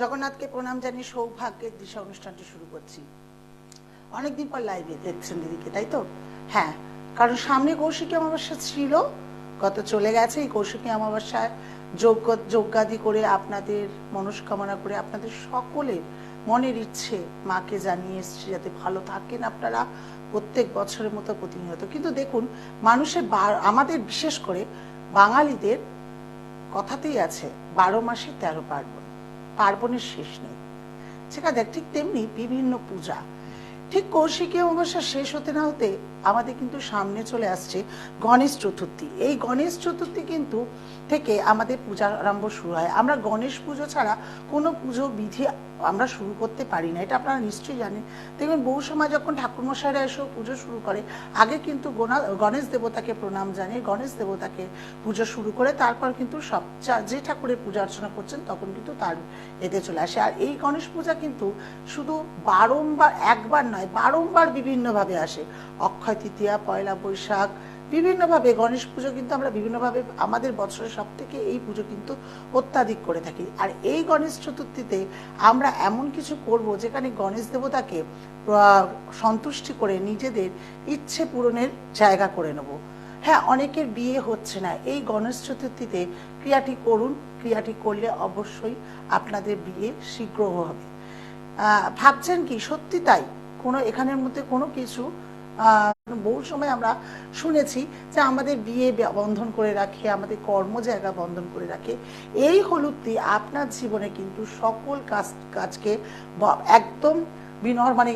জগন্নাথকে প্রণাম জানিয়ে সৌভাগ্যের দিশা অনুষ্ঠানটি শুরু করছি। অনেকদিন পর লাইভে দেখছেন দিদিকে, তাই তো? হ্যাঁ কারণ সামনে কৌশিকী অমাবস্যা ছিল, গত চলে গেছে, এই কৌশিকী অমাবস্যায় যজ্ঞ, যজ্ঞাদি করে আপনাদের মনস্কামনা করে আপনাদের সকলের মনের ইচ্ছে মাকে জানিয়ে এসছি যাতে ভালো থাকেন আপনারা প্রত্যেক বছরের মতো প্রতিনিয়ত। কিন্তু দেখুন, মানুষের আমাদের বিশেষ করে বাঙালিদের কথাতেই আছে, বারো মাসে তেরো পার্বণ। পার্বণের শেষ নেই। সেখানে ঠিক তেমনি বিভিন্ন পূজা ঠিক কৌশিকী অমাবস্যা শেষ হতে না হতে আমাদের কিন্তু সামনে চলে আসছে গণেশ চতুর্থী। এই গণেশ চতুর্থী কিন্তু থেকে আমাদের পূজা আরম্ভ শুরু হয়। আমরা গণেশ পুজো ছাড়া কোনো পুজো বিধি আমরা শুরু করতে পারি না। এটা আপনারা নিশ্চয়ই জানেন। দেখবেন বহু সময় যখন ঠাকুরমশাইরা এসেও পুজো শুরু করে, আগে কিন্তু গণেশ দেবতাকে প্রণাম জানিয়ে গণেশ দেবতাকে পুজো শুরু করে, তারপর কিন্তু সব যা- ঠাকুরের পূজা অর্চনা করছেন তখন কিন্তু তার এতে চলে আসে। আর এই গণেশ পূজা কিন্তু শুধু বারংবার, একবার নয় বারংবার বিভিন্নভাবে আসে। অক্ষয় তৃতীয়া, পয়লা বৈশাখ, বিভিন্নভাবে গণেশ পুজো কিন্তু আমরা বিভিন্নভাবে আমাদের বছরের সব থেকে এই পুজো কিন্তু অত্যাধিক করে থাকি। আর এই গণেশ চতুর্থীতে আমরা এমন কিছু করব যেখানে গণেশ দেবতাকে সন্তুষ্টি করে নিজেদের ইচ্ছে পূরণের জায়গা করে নেব। হ্যাঁ অনেকের বিয়ে হচ্ছে না। এই গণেশ চতুর্থীতে ক্রিয়াটি করুন। ক্রিয়াটি করলে অবশ্যই আপনাদের বিয়ে শীঘ্র হবে। ভাবছেন কি? সত্যি তাই। কোনো, এখানের মধ্যে কোনো কিছু বহু সময় আমরা শুনেছি যে আমাদের বিয়ে বন্ধন করে রাখে, আমাদের কর্ম জায়গা বন্ধন করে রাখে। এই হলুদটি আপনার জীবনে কিন্তু সকল কাজ, কাজকে একদম বিনর মানে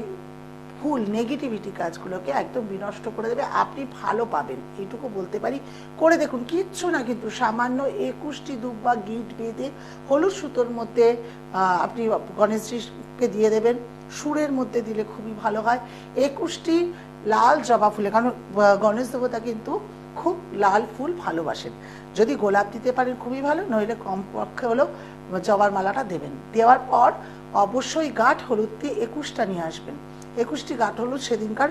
ফুল নেগেটিভিটি কাজগুলোকে একদম বিনষ্ট করে দেবে। আপনি ভালো পাবেন, এইটুকু বলতে পারি। করে দেখুন, কিচ্ছু না, কিন্তু সামান্য একুশটি দুব বা গিট বেঁধে হলুদ সুতোর মধ্যে আপনি গণেশজিকে দিয়ে দেবেন। সুরের মধ্যে দিলে খুবই ভালো হয়। একুশটি লাল জবা ফুলে, কারণ গণেশ দেবতা কিন্তু খুব লাল ফুল ভালোবাসেন। যদি গোলাপ দিতে পারেন খুবই ভালো, নইলে কমপক্ষে হলেও জবার মালাটা দেবেন। দেওয়ার পর অবশ্যই গাঠ হলুদ দিয়ে একুশটা নিয়ে আসবেন। একুশটি গাঠ হলুদ সেদিনকার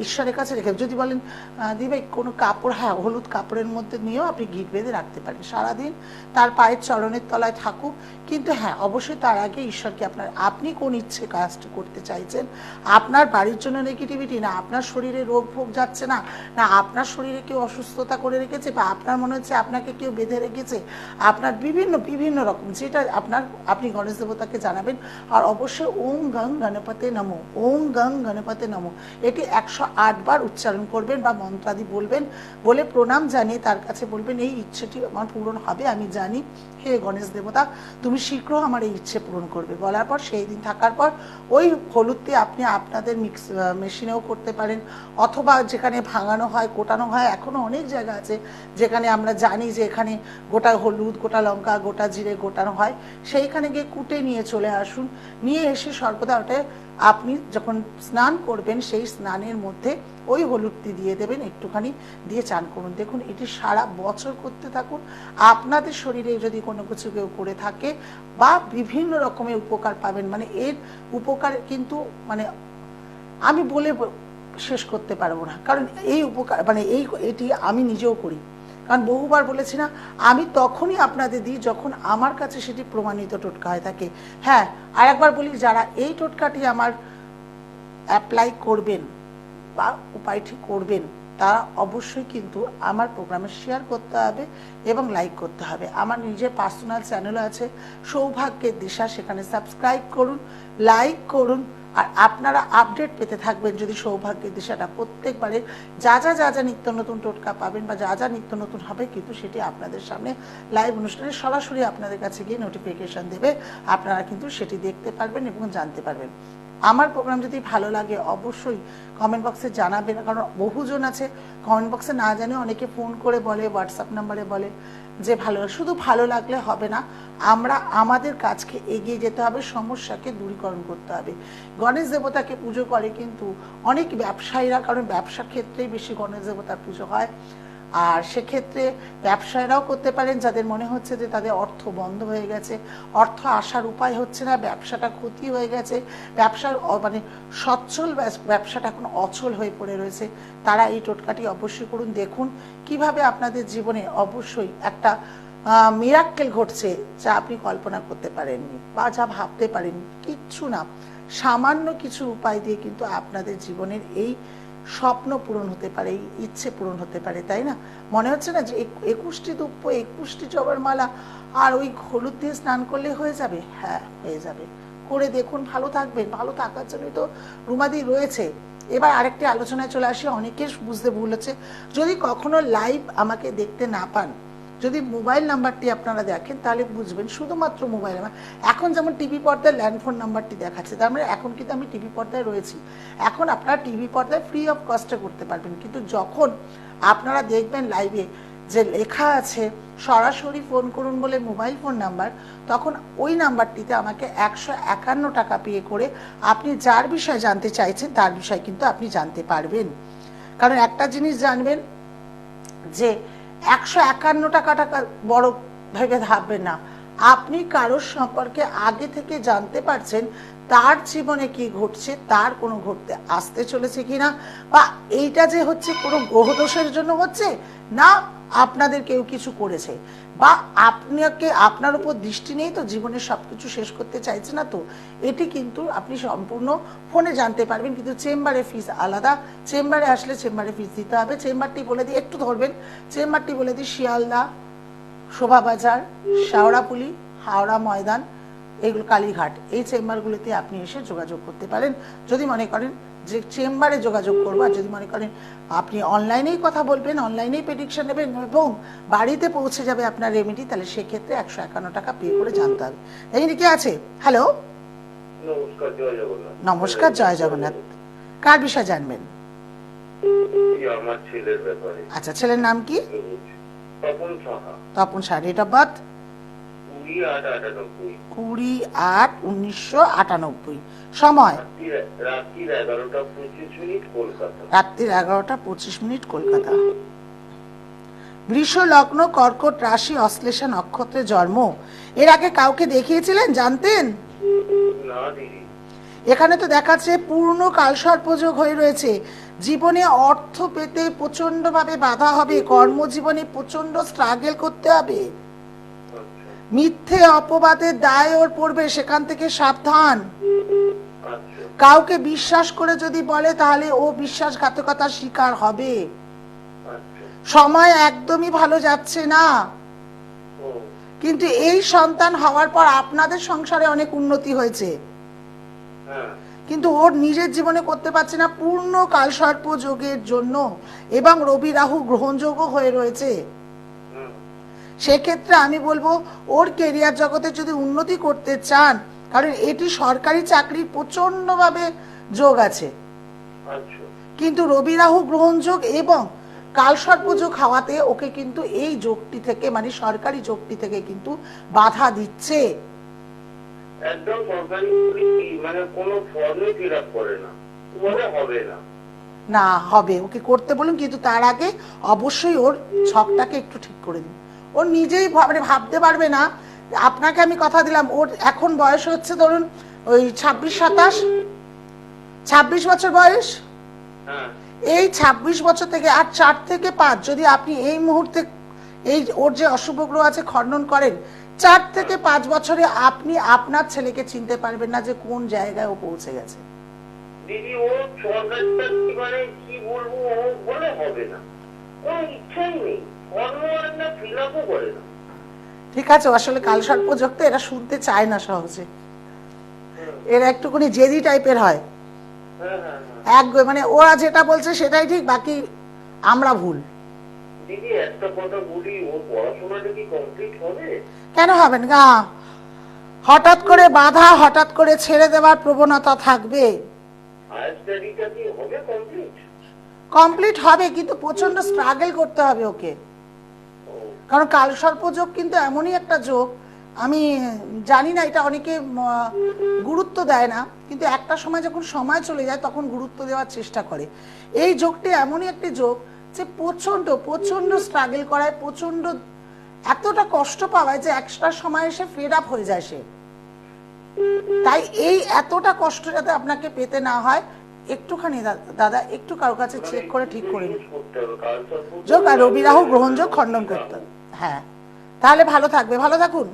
ঈশ্বরের কাছে রেখে যদি বলেন আহ, দি ভাই কোনো কাপড় হ্যাঁ হলুদ কাপড়ের মধ্যে নিয়েও আপনি গিট বেঁধে রাখতে পারেন। সারাদিন তার পায়ের চরণের তলায় থাকুক। কিন্তু হ্যাঁ অবশ্যই তার আগে ঈশ্বরকে আপনার আপনি কোন ইচ্ছে কাজটি করতে চাইছেন? আপনার বাড়ির জন্য নেগেটিভিটি না আপনার শরীরে রোগ ভোগ যাচ্ছে না না আপনার শরীরে কেউ অসুস্থতা করে রেখেছে বা আপনার মনে হচ্ছে আপনাকে কেউ বেঁধে রেখেছে। আপনার বিভিন্ন বিভিন্ন রকম যেটা আপনার আপনি গণেশ দেবতাকে জানাবেন। আর অবশ্যই ওম গং গণপতে নমো ওম গং গণপতে নমো। এটি একশো বার উচ্চারণ করবেন বা মন্ত্রাদি বলবেন বলে প্রণাম জানিয়ে তার কাছে বলবেন, এই ইচ্ছেটি আমার পূরণ হবে, আমি জানি। হে গণেশ দেবতা, তুমি শীঘ্র আমার এই ইচ্ছে পূরণ করবে। বলার পর, সেই দিন থাকার পর, ওই হলুদটি আপনি আপনাদের মিক্স মেশিনেও করতে পারেন। অথবা যেখানে ভাঙানো হয়, কোটানো হয়, এখনও অনেক জায়গা আছে যেখানে আমরা জানি যে এখানে গোটা হলুদ, গোটা লঙ্কা, গোটা জিরে গোটানো হয়। সেইখানে গিয়ে কুটে নিয়ে চলে আসুন। নিয়ে এসে সর্বদা ওটা আপনি যখন স্নান করবেন, সেই স্নানের মধ্যে ওই হলুদটি দিয়ে দেবেন, একটুখানি দিয়ে চান করুন। দেখুন, এটি সারা বছর করতে থাকুন। আপনাদের শরীরে যদি কোনো কিছু কেউ করে থাকে বা বিভিন্ন রকমের উপকার পাবেন মানে এর উপকার কিন্তু মানে আমি বলে শেষ করতে পারব না। কারণ এই উপকার মানে এই, এটি আমি নিজেও করি। কারণ বহুবার বলেছি না, আমি তখনই আপনাদের দিই যখন আমার কাছে সেটি প্রমাণিত টোটকা হয়ে থাকে। হ্যাঁ আর একবার বলি, যারা এই টোটকাটি আমার অ্যাপ্লাই করবেন বা উপায়টি করবেন, তারা অবশ্যই কিন্তু আমার প্রোগ্রামে শেয়ার করতে হবে এবং লাইক করতে হবে। আমার নিজের পার্সোনাল চ্যানেল আছে, সৌভাগ্যের দিশা, সেখানে সাবস্ক্রাইব করুন লাইক করুন আর আপনারা আপডেট পেতে থাকবেন যদি সৌভাগ্যের দিশাটা। প্রত্যেকবারে যা যা যা যা নিত্য নতুন টোটকা পাবেন বা যা যা নিত্য নতুন হবে কিন্তু সেটি আপনাদের সামনে লাইভ অনুষ্ঠানে সরাসরি আপনাদের কাছে গিয়ে নোটিফিকেশন দেবে। আপনারা কিন্তু সেটি দেখতে পারবেন এবং জানতে পারবেন। আমার প্রোগ্রাম যদি ভালো লাগে, অবশ্যই কমেন্ট বক্সে জানাবেন। কারণ বহুজন আছে কমেন্ট বক্সে না জানে অনেকে ফোন করে বলে হোয়াটসঅ্যাপ নাম্বারে বলে যে ভালো, শুধু ভালো লাগলে হবে না, আমরা আমাদের কাজকে এগিয়ে যেতে হবে, সমস্যাকে দূরীকরণ করতে হবে। গণেশ দেবতাকে পুজো করে কিন্তু অনেক ব্যবসায়ীরা, কারণ ব্যবসার ক্ষেত্রেই বেশি গণেশ দেবতার পুজো হয়। আর সেক্ষেত্রে ব্যবসায়ীরাও করতে পারেন, যাদের মনে হচ্ছে যে তাদের অর্থ বন্ধ হয়ে গেছে। অর্থ আসার উপায় হচ্ছে না, ব্যবসাটা ক্ষতি হয়ে গেছে। ব্যবসার মানে সচ্ছল ব্যবসাটা এখন অচল হয়ে পড়ে রয়েছে। তারা এই টোটকাটি অবশ্যই করুন। দেখুন কীভাবে আপনাদের জীবনে অবশ্যই একটা মিরাক্কেল ঘটছে যা আপনি কল্পনা করতে পারেননি বা যা ভাবতে পারেননি। কিচ্ছু না। সামান্য কিছু উপায় দিয়ে কিন্তু আপনাদের জীবনের এই স্বপ্ন পূরণ হতে পারে, ইচ্ছে পূরণ হতে পারে, তাই না? মনে হচ্ছে না যে একুশটি দুপ্প একুশটি জবার মালা আর ওই হলুদ দিয়ে স্নান করলে হয়ে যাবে? হ্যাঁ হয়ে যাবে। করে দেখুন, ভালো থাকবেন, ভালো থাকার জন্যই তো রুমাদি রয়েছে। এবার আরেকটি আলোচনায় চলে আসি অনেকে বুঝতে ভুল হচ্ছে। যদি কখনো লাইভ আমাকে দেখতে না পান যদি মোবাইল নাম্বারটি আপনারা দেখেন, তাহলে বুঝবেন শুধুমাত্র মোবাইল নাম্বার। এখন যেমন টিভি পর্দায় ল্যান্ডফোন নাম্বারটি দেখাচ্ছে, তার মানে এখন কিন্তু আমি টিভি পর্দায় রয়েছি। এখন আপনারা টিভি পর্দায় ফ্রি অফ কস্টে করতে পারবেন। কিন্তু যখন আপনারা দেখবেন লাইভে যে লেখা আছে, সরাসরি ফোন করুন বলে মোবাইল ফোন নাম্বার তখন ওই নাম্বারটিতে আমাকে একশো একান্ন টাকা পে করে আপনি যার বিষয়ে জানতে চাইছেন, তার বিষয়ে কিন্তু আপনি জানতে পারবেন। কারণ একটা জিনিস জানবেন যে একশো একান্ন টাকা বড় ভেবে ভাববে না। আপনি কারোর সম্পর্কে আগে থেকে জানতে পারছেন তার জীবনে কি ঘটছে, তার কোনো ঘটতে আসতে চলেছে কিনা, বা এইটা যে হচ্ছে কোনো গ্রহদোষের জন্য হচ্ছে, না আপনাদের কেউ কিছু করেছে বা আপনাকে, আপনার উপর দৃষ্টি নেই তো জীবনের সবকিছু শেষ করতে চাইছে না তো? এটি কিন্তু আপনি সম্পূর্ণ ফোনে জানতে পারবেন, কিন্তু চেম্বারে ফিস আলাদা। চেম্বারে আসলে চেম্বারে ফিস দিতে হবে। চেম্বারটি বলে দিই একটু ধরবেন। চেম্বারটি বলে দিই শিয়ালদা, শোভাবাজার, শাওড়াপুলি, হাওড়া ময়দান এগুলো কালীঘাট এই চেম্বারগুলিতে আপনি এসে যোগাযোগ করতে পারেন। যদি মনে করেন যে চেম্বারে যোগাযোগ করব আর যদি মনে করেন আপনি অনলাইনেই কথা বলবেন অনলাইনেই প্রেডিকশন নেবেন এবং বাড়িতে পৌঁছে যাবে আপনার রেমেডি তাহলে সেক্ষেত্রে একশো একান্ন টাকা পে করে জানতে হবে। এই কি আছে? হ্যালো নমস্কার জয় জগন্নাথ। কার বিষয়ে জানবেন? আচ্ছা ছেলের নাম কি? Tapan Saha. Tapan Shah date of birth কুড়ি আট উনিশশো আটানব্বই। সময়? রাত্রির এগারোটা পঁচিশ মিনিট কলকাতা। রাত্রির এগারোটা পঁচিশ মিনিট কলকাতা। বৃষ লগ্ন কর্কট রাশি অশ্লেষা নক্ষত্রে জন্ম। এর আগে কাউকে দেখিয়েছিলেন? জানতেন? এখানে তো দেখাচ্ছে পূর্ণ কালসর্পযোগ হয়ে রয়েছে। জীবনে অর্থ পেতে প্রচন্ডভাবে বাধা হবে। কর্মজীবনে প্রচণ্ড স্ট্রাগল করতে হবে। মিথ্যে অপবাদের দায় ওর পড়বে, সেখান থেকে সাবধান। কাউকে বিশ্বাস করে যদি বলে, তাহলে ও বিশ্বাসঘাতকতার শিকার হবে। সময় একদমই ভালো যাচ্ছে না। কিন্তু এই সন্তান হওয়ার পর আপনাদের সংসারে অনেক উন্নতি হয়েছে। হ্যাঁ কিন্তু ওর নিজের জীবনে করতে পারছে না, পূর্ণ কালসর্প যোগের জন্য। এবং রবি রাহু গ্রহণযোগও হয়ে রয়েছে। সেক্ষেত্রে আমি বলব ওর কেরিয়ার জগতে যদি উন্নতি করতে চান কারণ এটি সরকারি চাকরির প্রচন্ডভাবে যোগ আছে। আচ্ছা। কিন্তু রবি রাহু গ্রহণযোগ এবং কালসর্প যোগ হওয়াতে ওকে কিন্তু এই যোগটি থেকে মানে সরকারি যোগটি থেকে কিন্তু বাধা দিচ্ছে। একদম মানে কোনো ফর্মে ফিল আপ করে না। হবে না। না হবে। ওকে করতে বলুন কিন্তু তার আগে অবশ্যই ওর ছকটাকে একটু ঠিক করে দিন। ও নিজেই মানে ভাবতে পারবে না। আপনাকে আমি কথা দিলাম ওর এখন বয়স হচ্ছে ধরুন ওই ছাব্বিশ সাতাশ। ছাব্বিশ বছর বয়স? হ্যাঁ। এই ছাব্বিশ বছর থেকে আর চার থেকে পাঁচ যদি আপনি এই মুহূর্তে এই ওর যে অশুভ গ্রহ আছে খণ্ডন করেন চার থেকে পাঁচ বছরে আপনি আপনার ছেলেকে চিনতে পারবেন না যে কোন জায়গায় ও পৌঁছে গেছে। দিদি ও মানে কি বলব ও বলে হবে না। কোনো ইচ্ছাই নেই। না। ঠিক আছে আসলে কালসর্প যোগ তো এরা শুনতে চায় না সহজে। এরা একটুখানি জেদি টাইপের হয়। হ্যাঁ হ্যাঁ হ্যাঁ। এক মানে ওরা যেটা বলছে সেটাই ঠিক বাকি আমরা ভুল। দিদি একটা কথা বলি ওর পড়াশোনাটা কি কমপ্লিট হবে? কেন হবেন গা হঠাৎ করে বাধা হঠাৎ করে ছেড়ে দেওয়ার প্রবণতা থাকবে। হবে কমপ্লিট হবে কিন্তু প্রচণ্ড স্ট্রাগল করতে হবে ওকে। কারণ কালসর্প যোগ কিন্তু এমনই একটা যোগ, আমি জানি না, এটা অনেকে গুরুত্ব দেয় না, কিন্তু একটা সময় যখন সময় চলে যায়, তখন গুরুত্ব দেওয়ার চেষ্টা করে। এই যোগটি এমনই একটি যোগ যে প্রচণ্ড প্রচণ্ড স্ট্রাগল করায় প্রচণ্ড এতটা কষ্ট পাওয়ায় যে একটা সময় এসে ফেড আপ হয়ে যায় সে। তাই এই এতটা কষ্ট যাতে আপনাকে পেতে না হয় একটুখানি দাদা, একটু কারও কাছে চেক করে ঠিক করে নিন। যোগ আর রবি রাহু গ্রহণযোগ খণ্ডন করতে হ্যাঁ। তাহলে ভালো থাকবে। ভালো থাকুন।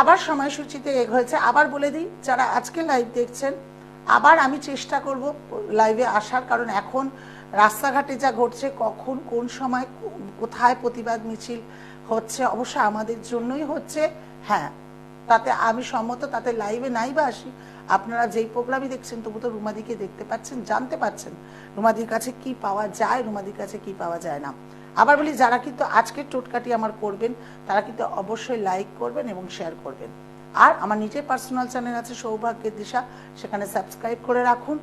আবার সময়সূচিতে এগ হয়েছে। আবার বলে দিই, যারা আজকে লাইভ দেখছেন, আবার আমি চেষ্টা করব লাইভে আসার, কারণ এখন রাস্তাঘাটে যা ঘটছে, কখন, কোন সময়, কোথায় প্রতিবাদ মিছিল হচ্ছে, অবশ্য আমাদের জন্যই হচ্ছে। হ্যাঁ তাতে আমি সম্মত, তাতে লাইভে নাই বা আসি। আপনারা যেই প্রোগ্রামই দেখছেন, তবু তো রুমাদিকে দেখতে পাচ্ছেন, জানতে পাচ্ছেন রুমাদির কাছে কি পাওয়া যায়, রুমাদির কাছে কি পাওয়া যায় না। আবার বলি, যারা কিন্তু আজকের টোটকাটি আমার করবেন, তারা কিন্তু অবশ্যই লাইক করবেন এবং শেয়ার করবেন। আর আমার নিজের পার্সোনাল চ্যানেল আছে সৌভাগ্যের দিশা, সেখানে সাবস্ক্রাইব করে রাখুন।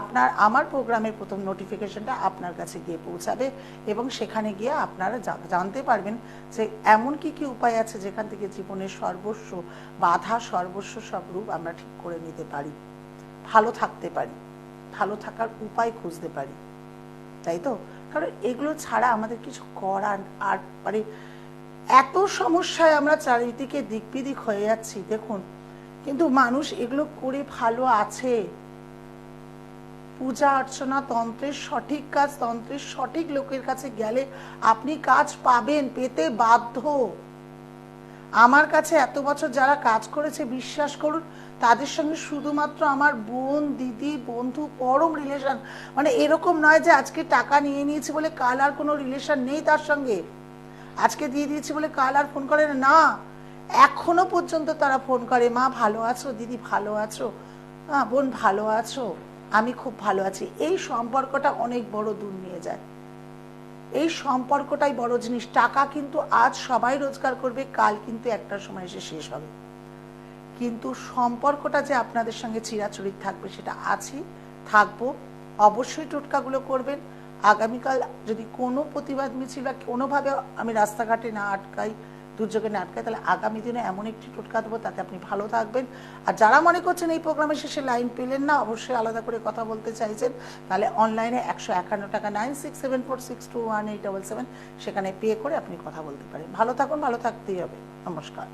আপনার, আমার প্রোগ্রামের প্রথম নোটিফিকেশনটা আপনার কাছে গিয়ে পৌঁছাবে এবং সেখানে গিয়ে আপনারা জানতে পারবেন যে এমন কি কি উপায় আছে যেখান থেকে জীবনের সর্বস্ব, বাধা সর্বস্ব সব রূপ আমরা ঠিক করে নিতে পারি। ভালো থাকতে পারি, ভালো থাকার উপায় খুঁজতে পারি। তাই তো? কারণ এগুলো ছাড়া আমাদের কিছু করার আর মানে এত সমস্যায় আমরা চারিদিকে দিক বিদিক হয়ে যাচ্ছি, দেখুন। কিন্তু মানুষ এগুলো করে ভালো আছে। পূজা অর্চনা তন্ত্রের সঠিক কাজ, তন্ত্রের সঠিক লোকের কাছে গেলে আপনি কাজ পাবেন, পেতে বাধ্য। আমার কাছে এত বছর যারা কাজ করেছে, বিশ্বাস করুন, তাদের সঙ্গে শুধুমাত্র আমার বোন, দিদি, বন্ধু, পরম রিলেশন মানে এরকম নয় যে আজকে টাকা নিয়ে নিয়েছি বলে কাল আর কোনো রিলেশন নেই তার সঙ্গে। আজকে দিয়ে দিয়েছি বলে কাল আর ফোন করে না। এখনও পর্যন্ত তারা ফোন করে, মা, ভালো আছো? দিদি, ভালো আছো? হ্যাঁ বোন, ভালো আছো? আমি খুব ভালো আছি। এই সম্পর্কটা অনেক বড় দূর নিয়ে যায়। এই সম্পর্কটাই বড় জিনিস। টাকা কিন্তু আজ সবাই রোজগার করবে, কাল কিন্তু একটা সময় এসে শেষ হবে। কিন্তু সম্পর্কটা যে আপনাদের সঙ্গে চিরাচরিত থাকবে, সেটা আছি, থাকব, অবশ্যই টোটকাগুলো করবেন। আগামীকাল যদি কোনো প্রতিবাদ মিছিল বা কোনোভাবে আমি রাস্তাঘাটে না আটকাই, দুর্যোগে না আটকাই, তাহলে আগামী দিনে এমন একটি টোটকা দেবো তাতে আপনি ভালো থাকবেন। আর যারা মনে করছেন এই প্রোগ্রামে শেষে লাইন পেলেন না, অবশ্যই আলাদা করে কথা বলতে চাইছেন, তাহলে অনলাইনে একশো একান্ন টাকা nine six seven four six two one eight double seven সেখানে পে করে আপনি কথা বলতে পারেন। ভালো থাকুন, ভালো থাকতেই হবে। নমস্কার।